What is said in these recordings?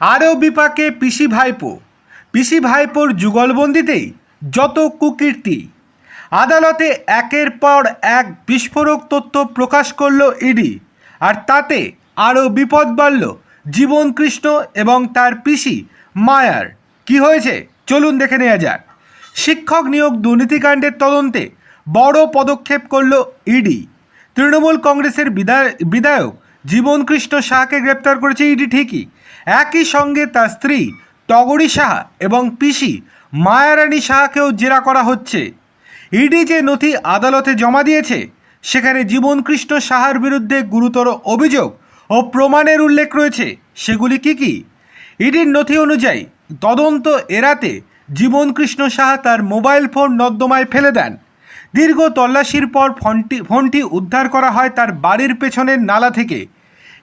আরও বিপাকে পিসি ভাইপো। পিসি ভাইপোর যুগলবন্দিতেই যত কুকীর্তি। আদালতে একের পর এক বিস্ফোরক তথ্য প্রকাশ করল ইডি, আর তাতে আরও বিপদ বাড়ল জীবন কৃষ্ণ এবং তার পিসি মায়ার। কি হয়েছে? চলুন দেখে নেওয়া যাক। শিক্ষক নিয়োগ দুর্নীতিকাণ্ডের তদন্তে বড় পদক্ষেপ করল ইডি। তৃণমূল কংগ্রেসের বিধায়, বিধায়ক জীবন কৃষ্ণ শাহকে গ্রেপ্তার করেছে ইডি ঠিকই একই সঙ্গে তার স্ত্রী টগরী সাহা এবং পিসি মায়ারানী সাহাকেও জেরা করা হচ্ছে। ইডি যে নথি আদালতে জমা দিয়েছে, সেখানে জীবন কৃষ্ণ সাহার বিরুদ্ধে গুরুতর অভিযোগ ও প্রমাণের উল্লেখ রয়েছে। সেগুলি কি কি? ইডির নথি অনুযায়ী, তদন্ত এড়াতে জীবন কৃষ্ণ সাহা তার মোবাইল ফোন নর্দমায় ফেলে দেন। দীর্ঘ তল্লাশির পর ফোনটি ফোনটি উদ্ধার করা হয় তার বাড়ির পেছনের নালা থেকে।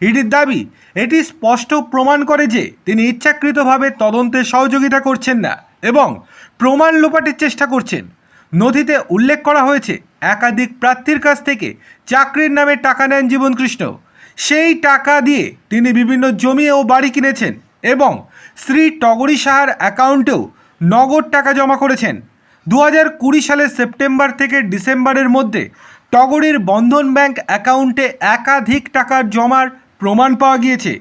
ইডির দাবি, এটি স্পষ্ট প্রমাণ করে যে তিনি ইচ্ছাকৃতভাবে তদন্তে সহযোগিতা করছেন না এবং প্রমাণ লোপাটের চেষ্টা করছেন। নথিতে উল্লেখ করা হয়েছে, একাধিক প্রার্থীর কাছ থেকে চাকরির নামে টাকা নেন জীবনকৃষ্ণ। সেই টাকা দিয়ে তিনি বিভিন্ন জমি ও বাড়ি কিনেছেন এবং শ্রী টগরী সাহার অ্যাকাউন্টেও নগদ টাকা জমা করেছেন। দু হাজার কুড়ি সালের সেপ্টেম্বর থেকে ডিসেম্বরের মধ্যে টগরীর বন্ধন ব্যাংক অ্যাকাউন্টে একাধিক টাকার জমার প্রমাণ পাওয়া গিয়েছে।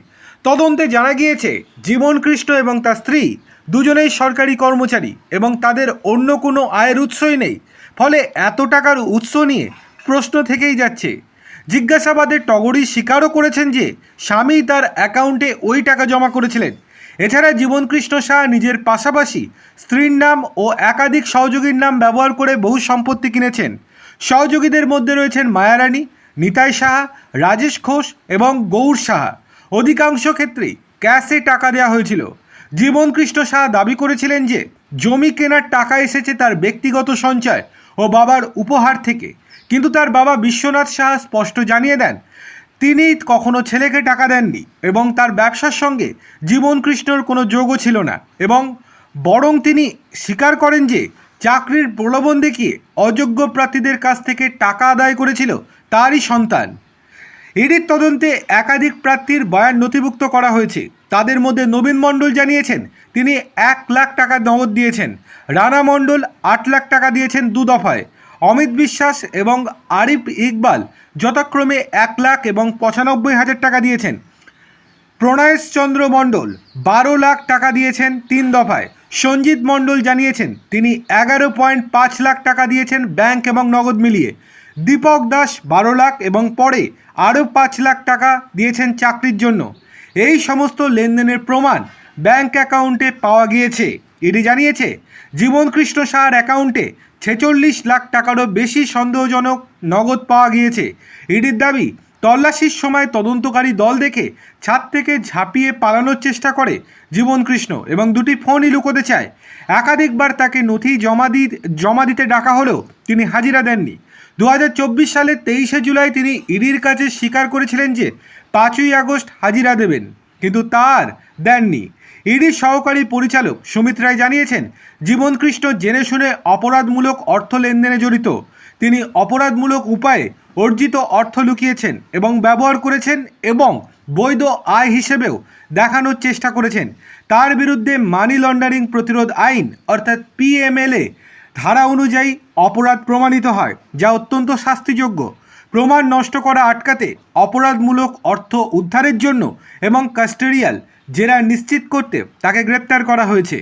তদন্তে জানা গিয়েছে, জীবন কৃষ্ণ এবং তার স্ত্রী দুজনেই সরকারি কর্মচারী এবং তাদের অন্য কোনো আয়ের উৎসই নেই। ফলে এত টাকার উৎস নিয়ে প্রশ্ন থেকেই যাচ্ছে। জিজ্ঞাসাবাদে টগরী স্বীকারও করেছেন যে, স্বামী তার অ্যাকাউন্টে ওই টাকা জমা করেছিলেন। এছাড়া জীবনকৃষ্ণ শাহ নিজের পাশাপাশি স্ত্রীর নাম ও একাধিক সহযোগীর নাম ব্যবহার করে বহু সম্পত্তি কিনেছেন। সহযোগীদের মধ্যে রয়েছেন মায়ারানী নিতাই সাহা, রাজেশ ঘোষ এবং গৌর সাহা। অধিকাংশ ক্ষেত্রেই ক্যাশে টাকা দেওয়া হয়েছিল। জীবনকৃষ্ণ শাহ দাবি করেছিলেন যে, জমি কেনার টাকা এসেছে তার ব্যক্তিগত সঞ্চয় ও বাবার উপহার থেকে। কিন্তু তার বাবা বিশ্বনাথ শাহ স্পষ্ট জানিয়ে দেন, তিনি কখনো ছেলেকে টাকা দেননি এবং তার ব্যবসার সঙ্গে জীবন কৃষ্ণর কোনো যোগও ছিল না। এবং বরং তিনি স্বীকার করেন যে চাকরির প্রলোভন দেখিয়ে অযোগ্য প্রার্থীদের কাছ থেকে টাকা আদায় করেছিল তারই সন্তান। ইডির তদন্তে একাধিক প্রার্থীর বয়ান নথিভুক্ত করা হয়েছে। তাদের মধ্যে নবীন মণ্ডল জানিয়েছেন, তিনি এক লাখ টাকা নগদ দিয়েছেন। রানা মণ্ডল আট লাখ টাকা দিয়েছেন দু দফায়। অমিত বিশ্বাস এবং আরিফ ইকবাল যথাক্রমে এক লাখ এবং পঁচানব্বই হাজার টাকা দিয়েছেন। প্রণয়েশ চন্দ্র মণ্ডল বারো লাখ টাকা দিয়েছেন তিন দফায়। সঞ্জিত মণ্ডল জানিয়েছেন, তিনি এগারো পয়েন্ট পাঁচ লাখ টাকা দিয়েছেন ব্যাংক এবং নগদ মিলিয়ে। দীপক দাস বারো লাখ এবং পরে আরও পাঁচ লাখ টাকা দিয়েছেন চাকরির জন্য। এই সমস্ত লেনদেনের প্রমাণ ব্যাংক অ্যাকাউন্টে পাওয়া গিয়েছে। ইডি জানিয়েছে জীবন কৃষ্ণ সাহার অ্যাকাউন্টে ছেচল্লিশ লাখ টাকারও বেশি সন্দেহজনক নগদ পাওয়া গিয়েছে। ইডির দাবি তল্লাশির সময় তদন্তকারী দল দেখে ছাদ থেকে ঝাঁপিয়ে পালানোর চেষ্টা করে জীবন কৃষ্ণ এবং দুটি ফোনই লুকোতে চায়। একাধিকবার তাকে নথি জমা দি জমা দিতে ডাকা হলেও তিনি হাজিরা দেননি। দু হাজার চব্বিশ সালের তেইশে জুলাই তিনি ইডির কাছে স্বীকার করেছিলেন যে পাঁচই আগস্ট হাজিরা দেবেন, কিন্তু তার দেননি। ইডির সহকারী পরিচালক সুমিত রায় জানিয়েছেন জীবন কৃষ্ণ জেনে শুনে অপরাধমূলক অর্থ লেনদেনে জড়িত। তিনি অপরাধমূলক উপায়ে অর্জিত অর্থ লুকিয়েছেন এবং ব্যবহার করেছেন এবং বৈধ আয় হিসেবেও দেখানোর চেষ্টা করেছেন। তার বিরুদ্ধে মানি লন্ডারিং প্রতিরোধ আইন, অর্থাৎ পিএমএলএ ধারা অনুযায়ী অপরাধ প্রমাণিত হয়, যা অত্যন্ত শাস্তিযোগ্য। প্রমাণ নষ্ট করা আটকাতে অপরাধমূলক অর্থ উদ্ধারের জন্য এবং কাস্টেরিয়াল জেরা নিশ্চিত করতে তাকে গ্রেপ্তার করা হয়েছে।